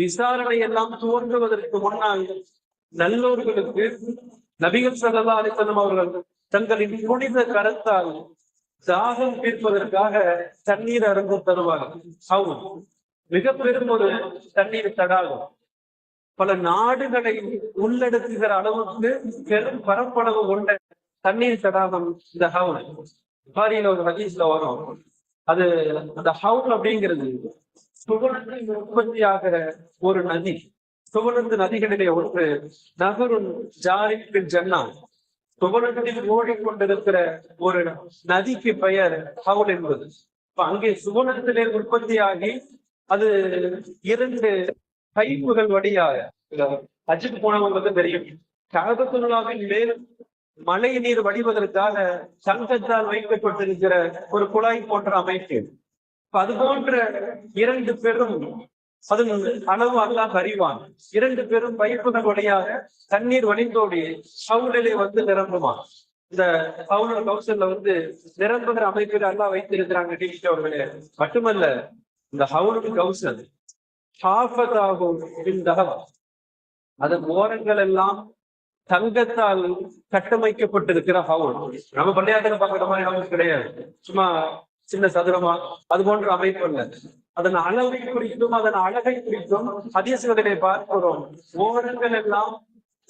விசாரணை எல்லாம் துவங்குவதற்கு முன்னால் நல்லோர்களுக்கு நபிகள் சல்லா அலிசல்லம் அவர்கள் தங்களின் புனித கரத்தால் தாகம் தீர்ப்பதற்காக தண்ணீர் அருந்த தருவார்கள். ஹவுல் மிக பெரும் ஒரு தண்ணீர் தடாகம். பல நாடுகளை உள்ளடக்குகிற அளவுக்கு பெரும் பரப்பளவு கொண்ட தண்ணீர் தடாகம் இந்த ஹவுன் பாரியில ஒரு ஹதீஸ்ல வரும். அது அந்த ஹவுன் அப்படிங்கிறது சுவனத்தின் உற்பத்தியாகிற ஒரு நதி சுவனந்து நதிகளிலே ஒன்று நகரும் ஜாரிக்கு ஜன்னா சுவனத்தில் ஓடிக்கொண்டிருக்கிற ஒரு நதிக்கு பெயர் ஹவுல் என்பது. இப்ப அங்கே சுவனத்திலே உற்பத்தியாகி அது இரண்டு பைப்புகள் வழியாக அஜித் போனவங்களுக்கு தெரியும். கழகத்துலாவின் மேல் மழை நீர் வடிவதற்காக சங்கத்தால் வைக்கப்பட்டிருக்கிற ஒரு குழாய் போன்ற அமைப்பு. அது போன்ற இரண்டு பெரும் அது அளவு அல்லாஹ் அறிவான். இரண்டு பெரும் பைப்புகள் வழியாக தண்ணீர் வழிந்தோடி ஹவுலிலே வந்து நிரம்புவான். இந்த ஹவுல கவுசல்ல வந்து நிரம்புகிற அமைப்பில் எல்லாம் வைத்திருக்கிறாங்க டிவி அவர்களே. மட்டுமல்ல இந்த ஹவுலுக்கு கவுசல் ஹாஃபதாகும் பின்தகவா அதன் ஓரங்கள் எல்லாம் தங்கத்தால் கட்டமைக்கப்பட்டிருக்கிற ஹவுல் நம்ம பள்ளியாத்துல பாக்குற மாதிரி ஹவுஸ் கிடையாது. சும்மா சின்ன சதுரமா அது போன்ற அமைப்பு அல்ல அதன் அளவை குறித்தும் அதன் அழகை குறித்தும் அதிசயத்திலே பார்க்கிறோம். ஓரங்கள் எல்லாம்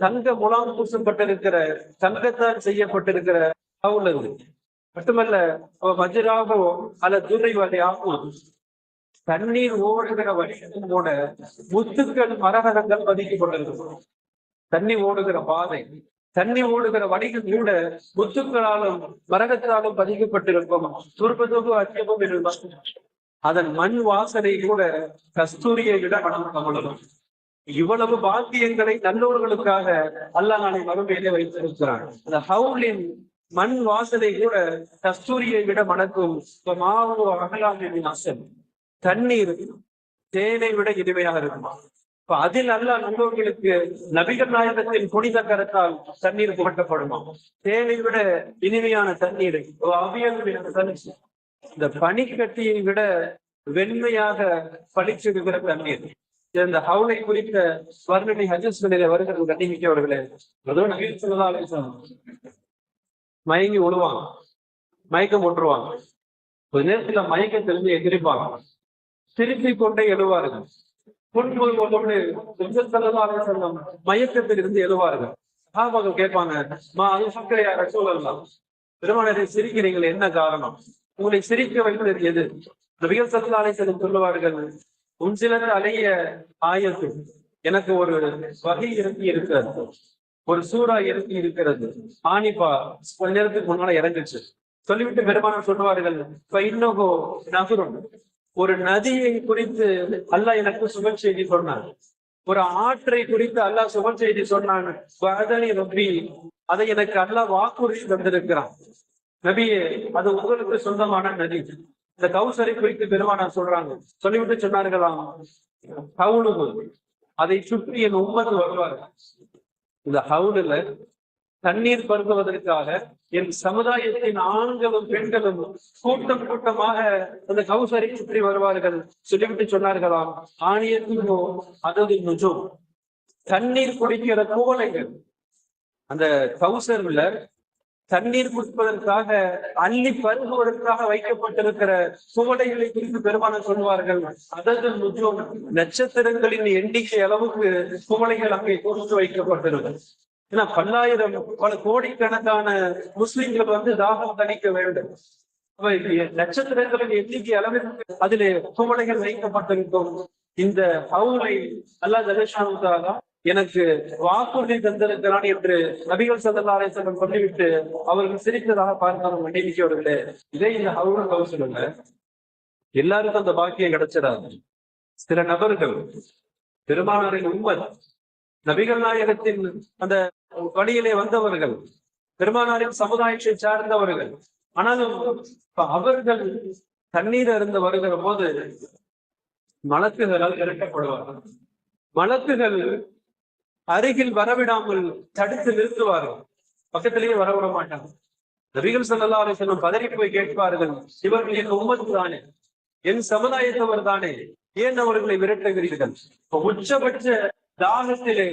தங்க முலாம் பூசப்பட்டிருக்கிற தங்கத்தால் செய்யப்பட்டிருக்கிற உள்ளது அது. மட்டுமல்ல வஜ்ராகோ அல்ல துரை வகையாகும் தண்ணீர் ஓடுகிற வழியும் கூட முத்துக்கள் மரகதங்கள் பதிக்கப்பட்டிருக்கும் தண்ணி ஓடுகிற பாதை. தண்ணி ஓடுகிற வடிகள் கூட முத்துக்களாலும் மரகத்தாலும் பதிக்கப்பட்டிருக்கும். துர்பதுகு அச்சமும் இருக்கும் அதன் மண் வாசனை கூட கஸ்தூரியை விட மனம் கமலும் இவ்வளவு பாக்கியங்களை நல்லோர்களுக்காக அல்லாஹ் நாளை மறுமையிலே வைத்திருக்கிறான். அந்த ஹவுலின் மண் வாசனை கூட கஸ்தூரியை விட மணக்கும். மாவு அகலாமின் அசல். தண்ணீர் தேனை விட இனிமையாக இருக்குமா. இப்ப அதில் அல்ல நல்லவர்களுக்கு நபிகள் நாயகத்தின் புனித கரத்தால் தண்ணீர் புகட்டப்படுமா? தேனை விட இனிமையான தண்ணீர் இந்த பனிக்கட்டியை விட வெண்மையாக பளிச்சிடுகிற தண்ணீர். இந்த ஹவுலை குறித்த வர்ணனை ஹஜஸ்களிலே வருகிறது கண்ணிமிக்கவர்களே. அதுவும் நபீர் சொல்லலாம் மயங்கி விழுவாங்க மயக்கம் ஒன்றுவாங்க கொஞ்ச நேரத்துல மயக்கத்திலிருந்து தெரிஞ்சு எதிர்ப்பாங்க திருப்பி கொண்டே மயக்கத்தில் இருந்து எழுவார்கள். சகாபாக்கள் கேட்பாங்க மா அது சக்கரையா ரசூலல்லாம் பெருமானரை சிரிக்கிறீர்கள் என்ன காரணம்? உங்களை சிரிக்க வைப்பது எது? நபிகள் சல்லாலை செல்லும் சொல்லுவார்கள் உன் சிலர் அலைய ஆயத்து. எனக்கு ஒரு வகை இறங்கி இருக்கிறது. ஒரு சூறா இறங்கி இருக்கிறது. ஆணிப்பா கொஞ்ச நேரத்துக்கு முன்னால இறங்குச்சு. சொல்லிவிட்டு பெருமானம் சொல்லுவார்கள் இன்னகோ நகரும் ஒரு நதியை குறித்து அல்லாஹ் எனக்கு சுப செய்தி சொன்னான். ஒரு ஆற்றை குறித்து அல்லாஹ் சுப செய்தி சொன்னான். நபி ரப்பி அதை எனக்கு அல்லாஹ் வாக்குறுதி தந்திருக்கிறான். நபியே அது உங்களுக்கு சொந்தமான நதி. இந்த கௌசரை குறித்து பெருமானார் சொல்றாங்க. சொல்லிவிட்டு சொன்னார்களாம் ஹவுலுகு அதை சுற்றி என் உம்மது வருவார் இந்த ஹவுலுல தண்ணீர் பருகுவதற்காக என் சமுதாயத்தின் ஆண்களும் பெண்களும் கூட்டம் கூட்டமாக அந்த கௌசரை சுற்றி வருவார்கள். சொல்லிவிட்டு சொன்னார்களாம் ஆணியத்தினோ அதது நுஜும் தண்ணீர் குடிக்கிற குவளைகள் அந்த கௌசர்ல தண்ணீர் குடிப்பதற்காக அள்ளி பருகுவதற்காக வைக்கப்பட்டிருக்கிற சுவடைகளை குறித்து பெருமானம் சொல்வார்கள். அதது நுஜும் நட்சத்திரங்களின் எண்ணிக்கை அளவுக்கு சுவடைகள் அங்கே குறித்து வைக்கப்பட்டிருக்கும் ஏன்னா பல்லாயிரம் பல கோடிக்கணக்கான முஸ்லிம்கள் வந்து தாகம் தணிக்க வேண்டும். நட்சத்திரங்களின் எண்ணிக்கை அளவிற்கு அதிலே குவளைகள் வைக்கப்பட்டிருக்கும். இந்த பவுலை அல்லா ஜலேஷாவுக்காக எனக்கு வாக்குறுதி தந்திருக்கிறான் என்று நபிகள் சல்லல்லாரை செல்லம் சொல்லிவிட்டு அவர்கள் சிரித்ததாக பார்த்தாலும் மன்னிக்கவர்களே இதே இந்த ஹவுல் கவுசல் எல்லாருக்கும் அந்த பாக்கியம் கிடைச்சிடாது. சில நபர்கள் பெருமானாரின் உண்மை நபிகள் நாயகத்தின் அந்த வழியிலே வந்தவர்கள் பெருமானாரின் சமுதாயத்தை சார்ந்தவர்கள். ஆனாலும் அவர்கள் தண்ணீர் இருந்து வருகிற போது மலக்குகளால் இறக்கப்படுவார்கள் மலக்குகள் அருகில் வரவிடாமல் தடுத்து நிறுத்துவார்கள். பக்கத்திலேயே வரவிட மாட்டாங்க. நபிகள் சல்லா அலிஸ்லம் பதறி போய் கேட்பார்கள் இவர்கள் என் உம்மத்து தானே? என் சமுதாயத்தவர் தானே? ஏன் அவர்களை விரட்டுகிறீர்கள்? உச்சபட்ச தாகத்திலே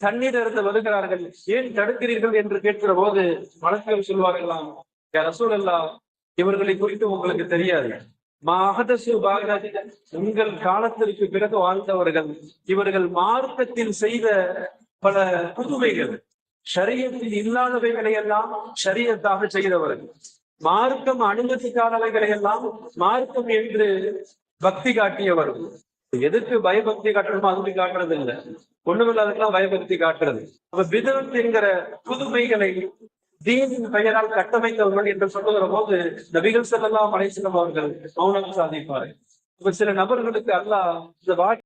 தண்ணீர் இருந்து வருகிறார்கள். ஏன் தடுக்கிறீர்கள் என்று கேட்கிற போது வழக்குகள் சொல்வார்களாம் ரசூலல்லா இவர்களை குறித்து உங்களுக்கு தெரியாது. மகதசு பாகராஜ் உங்கள் காலத்திற்கு பிறகு வாழ்ந்தவர்கள் இவர்கள் மார்க்கத்தில் செய்த பல புதுமைகள் சரியத்தில் இல்லாதவைகளை எல்லாம் சரியத்தாக செய்தவர்கள். மார்க்கம் அனுமதிக்காதவைகளை எல்லாம் மார்க்கம் என்று பக்தி காட்டியவர்கள். எதுக்கு பயபக்தி காட்டணுமோ அதுக்கு காட்டுறது இல்லை ஒண்ணுமில்லாததுக்கெல்லாம் பயபக்தி காட்டுறது. அப்ப பிதத் என்கிற புதுமைகளை தீனின் பெயரால் கட்டமைத்தவர்கள் என்று சொல்லுகிற போது நபிகள் செல்லலாம் அலைசலம் அவர்கள் மௌனம் சாதிப்பார்கள். இப்ப சில நபர்களுக்கு அல்லாஹ் இந்த வாக்கு